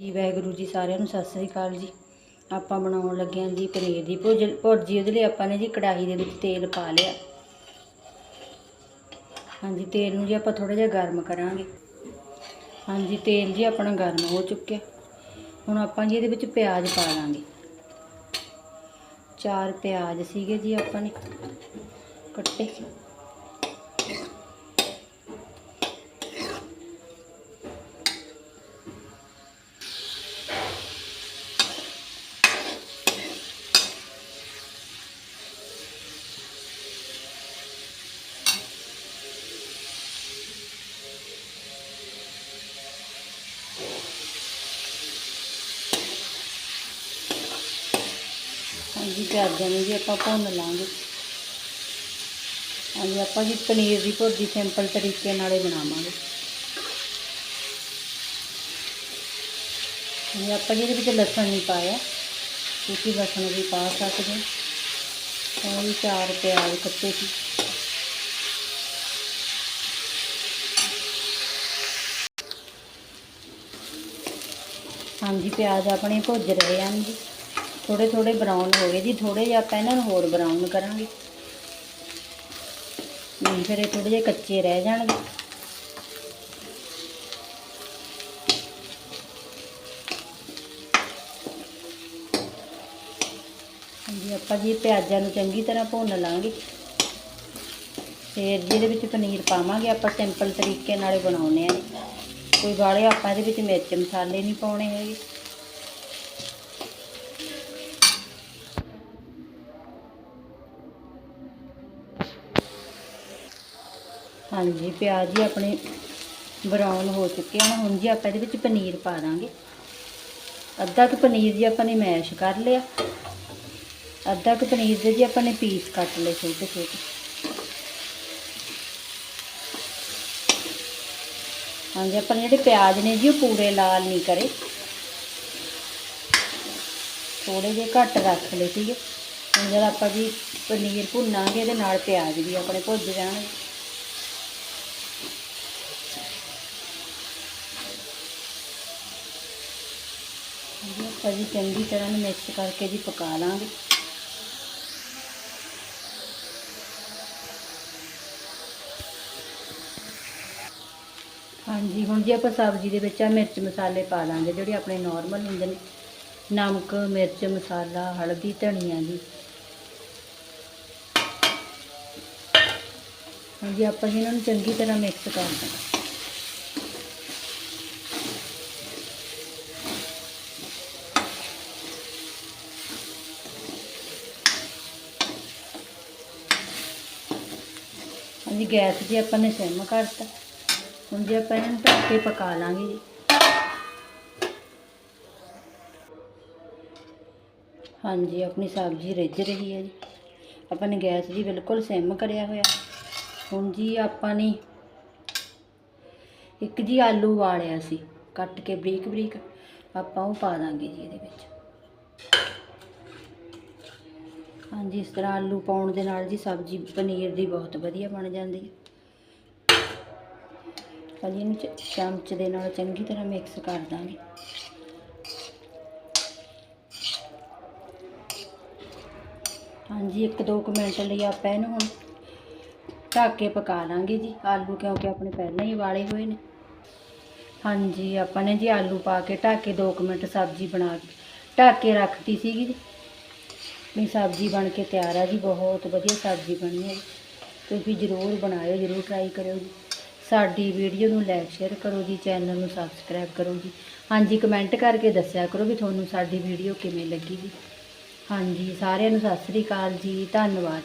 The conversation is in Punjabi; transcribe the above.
ਜੀ, ਵਾਹਿਗੁਰੂ ਜੀ ਸਾਰਿਆਂ ਨੂੰ ਸਤਿ ਸ੍ਰੀ ਅਕਾਲ ਜੀ। ਆਪਾਂ ਬਣਾਉਣ ਲੱਗੇ ਹਾਂ ਜੀ ਪਨੀਰ ਦੀ ਭੁਜ ਭੁਰਜੀ, ਉਹਦੇ ਲਈ ਆਪਾਂ ਨੇ ਜੀ ਕੜਾਹੀ ਦੇ ਵਿੱਚ ਤੇਲ ਪਾ ਲਿਆ। ਹਾਂਜੀ, ਤੇਲ ਨੂੰ ਜੀ ਆਪਾਂ ਥੋੜਾ ਜਿਹਾ ਗਰਮ ਕਰਾਂਗੇ। ਹਾਂਜੀ, ਤੇਲ ਜੀ ਆਪਣਾ ਗਰਮ ਹੋ ਚੁੱਕਿਆ। ਹੁਣ ਆਪਾਂ ਜੀ ਇਹਦੇ ਵਿੱਚ ਪਿਆਜ਼ ਪਾ ਲਾਂਗੇ। ਚਾਰ ਪਿਆਜ਼ ਸੀਗੇ ਜੀ ਆਪਾਂ ਨੇ ਕੱਟੇ। ਹਾਂਜੀ ਪਿਆਜ਼ਾਂ ਨੂੰ ਜੀ, ਆਪਾਂ ਭੁੰਨ ਲਾਂਗੇ। ਹਾਂਜੀ, ਆਪਾਂ ਜੀ ਪਨੀਰ ਦੀ ਭੁਰਜੀ ਸਿੰਪਲ ਤਰੀਕੇ ਨਾਲ ਹੀ ਬਣਾਵਾਂਗੇ। ਹਾਂਜੀ, ਆਪਾਂ ਜੀ ਇਹਦੇ ਵਿੱਚ ਲਸਣ ਨਹੀਂ ਪਾਇਆ। ਤੁਸੀਂ ਲਸਣ ਵੀ ਪਾ ਸਕਦੇ ਹੋ। ਉਹ ਵੀ ਚਾਰ ਪਿਆਜ਼ ਕੱਟੇ ਸੀ। ਹਾਂਜੀ, ਪਿਆਜ਼ ਆਪਣੇ ਭੁੱਜ ਰਹੇ ਹਨ ਜੀ। ਥੋੜੇ ਥੋੜੇ ਬਰਾਊਨ ਹੋ ਗਏ ਜੀ, ਥੋੜੇ ਜਿਹਾ ਆਪਾਂ ਇਹਨਾਂ ਨੂੰ ਹੋਰ ਬਰਾਊਨ ਕਰਾਂਗੇ। ਨਹੀਂ ਫਿਰ ਇਹ ਥੋੜੇ ਜਿਹੇ ਕੱਚੇ ਰਹਿ ਜਾਣਗੇ। ਹਾਂਜੀ, ਆਪਾਂ ਜੀ ਪਿਆਜ਼ਾਂ ਨੂੰ ਚੰਗੀ ਤਰ੍ਹਾਂ ਭੁੰਨ ਲਾਂਗੇ। ਫਿਰ ਜਿਹਦੇ ਵਿੱਚ ਪਨੀਰ ਪਾਵਾਂਗੇ, ਆਪਾਂ ਸਿੰਪਲ ਤਰੀਕੇ ਨਾਲ ਹੀ ਬਣਾਉਣੇ ਆ ਕੋਈ ਵਾਲੇ ਆਪਾਂ ਇਹਦੇ ਵਿੱਚ ਮਿਰਚ ਮਸਾਲੇ ਨਹੀਂ ਪਾਉਣੇ ਹੈਗੇ। ਹਾਂਜੀ, ਪਿਆਜ਼ ਜੀ ਆਪਣੇ ਬਰਾਊਨ ਹੋ ਚੁੱਕੇ ਹਨ। ਹੁਣ ਜੀ ਆਪਾਂ ਇਹਦੇ ਵਿੱਚ ਪਨੀਰ ਪਾ ਦਾਂਗੇ। ਅੱਧਾ ਕੁ ਪਨੀਰ ਜੀ ਆਪਾਂ ਨੇ ਮੈਸ਼ ਕਰ ਲਿਆ। ਅੱਧਾ ਕੁ ਪਨੀਰ ਦੇ ਜੀ ਆਪਾਂ ਨੇ ਪੀਸ ਕੱਟ ਲਏ ਛੋਟੇ ਛੋਟੇ ਹਾਂਜੀ, ਆਪਾਂ ਜਿਹੜੇ ਪਿਆਜ਼ ਨੇ ਜੀ ਉਹ ਪੂਰੇ ਲਾਲ ਨਹੀਂ ਕਰੇ। ਥੋੜੇ ਜਿਹੇ ਘੱਟ ਰੱਖ ਲਏ ਸੀਗੇ। ਹੁਣ ਜਦ ਆਪਾਂ ਜੀ ਪਨੀਰ ਭੁੰਨਾਂਗੇ, ਇਹਦੇ ਨਾਲ ਪਿਆਜ਼ ਵੀ ਆਪਣੇ ਭੁੱਜ ਜਾਣਗੇ ਹਾਂਜੀ ਆਪਾਂ ਜੀ ਚੰਗੀ ਤਰ੍ਹਾਂ ਨੂੰ ਮਿਕਸ ਕਰਕੇ ਜੀ ਪਕਾ ਲਾਂਗੇ। ਹਾਂਜੀ, ਹੁਣ ਜੀ ਆਪਾਂ ਸਬਜ਼ੀ ਦੇ ਵਿੱਚ ਆ ਮਿਰਚ ਮਸਾਲੇ ਪਾ ਲਾਂਗੇ, ਜਿਹੜੇ ਆਪਣੇ ਨਾਰਮਲ ਹੁੰਦੇ ਨੇ। ਨਮਕ, ਮਿਰਚ, ਮਸਾਲਾ, ਹਲਦੀ, ਧਨੀਆ ਜੀ। ਹਾਂਜੀ ਆਪਾਂ ਜੀ ਇਹਨਾਂ ਨੂੰ ਚੰਗੀ ਤਰ੍ਹਾਂ ਮਿਕਸ ਕਰ ਦਾਂਗੇ ਹਾਂਜੀ, ਗੈਸ ਜੀ ਆਪਾਂ ਨੇ ਸਿਮ ਕਰਤਾ। ਹੁਣ ਜੇ ਆਪਾਂ ਇਹਨੂੰ ਢੱਕ ਕੇ ਪਕਾ ਲਾਂਗੇ ਜੀ। ਹਾਂਜੀ, ਆਪਣੀ ਸਬਜ਼ੀ ਰਿੱਝ ਰਹੀ ਹੈ ਜੀ। ਆਪਾਂ ਨੇ ਗੈਸ ਜੀ ਬਿਲਕੁਲ ਸਿਮ ਕਰਿਆ ਹੋਇਆ। ਹੁਣ ਜੀ ਆਪਾਂ ਨੇ ਇੱਕ ਜੀ ਆਲੂ ਵਾਲਿਆ ਸੀ, ਕੱਟ ਕੇ ਬਰੀਕ ਬਰੀਕ ਆਪਾਂ ਉਹ ਪਾ ਦਾਂਗੇ ਜੀ ਇਹਦੇ ਵਿੱਚ। ਹਾਂਜੀ ਇਸ ਤਰ੍ਹਾਂ ਆਲੂ ਪਾਉਣ ਦੇ ਨਾਲ ਜੀ ਸਬਜ਼ੀ ਪਨੀਰ ਦੀ ਬਹੁਤ ਵਧੀਆ ਬਣ ਜਾਂਦੀ ਹੈ। ਹਾਂਜੀ ਇਹਨੂੰ ਚ- ਚਮਚ ਦੇ ਨਾਲ ਚੰਗੀ ਤਰ੍ਹਾਂ ਮਿਕਸ ਕਰ ਦਾਂਗੇ। ਹਾਂਜੀ, ਇੱਕ ਦੋ ਕੁ ਮਿੰਟ ਲਈ ਆਪਾਂ ਇਹਨੂੰ ਹੁਣ ਢੱਕ ਕੇ ਪਕਾ ਲਾਂਗੇ ਜੀ। ਆਲੂ ਕਿਉਂਕਿ ਆਪਣੇ ਪਹਿਲਾਂ ਹੀ ਵਾਲੇ ਹੋਏ ਨੇ। ਹਾਂਜੀ, ਆਪਾਂ ਨੇ ਜੀ ਆਲੂ ਪਾ ਕੇ ਢੱਕ ਕੇ ਦੋ ਕੁ ਮਿੰਟ ਸਬਜ਼ੀ ਬਣਾ ਕੇ ਢੱਕ ਕੇ ਰੱਖਤੀ ਸੀਗੀ ਜੀ। ਮੇਰੀ ਸਬਜ਼ੀ ਬਣ ਕੇ ਤਿਆਰ ਆ ਜੀ, ਬਹੁਤ ਵਧੀਆ ਸਬਜ਼ੀ ਬਣੀ ਹੈ ਜੀ। ਤੁਸੀਂ ਜ਼ਰੂਰ ਬਣਾਇਓ, ਜ਼ਰੂਰ ਟਰਾਈ ਕਰਿਓ ਜੀ। ਸਾਡੀ ਵੀਡੀਓ ਨੂੰ ਲਾਈਕ ਸ਼ੇਅਰ ਕਰੋ ਜੀ ਚੈਨਲ ਨੂੰ ਸਬਸਕ੍ਰਾਈਬ ਕਰੋ ਜੀ। ਹਾਂਜੀ ਕਮੈਂਟ ਕਰਕੇ ਦੱਸਿਆ ਕਰੋ ਵੀ ਤੁਹਾਨੂੰ ਸਾਡੀ ਵੀਡੀਓ ਕਿਵੇਂ ਲੱਗੀ ਜੀ। ਹਾਂਜੀ, ਸਾਰਿਆਂ ਨੂੰ ਸਤਿ ਸ੍ਰੀ ਅਕਾਲ ਜੀ, ਧੰਨਵਾਦ।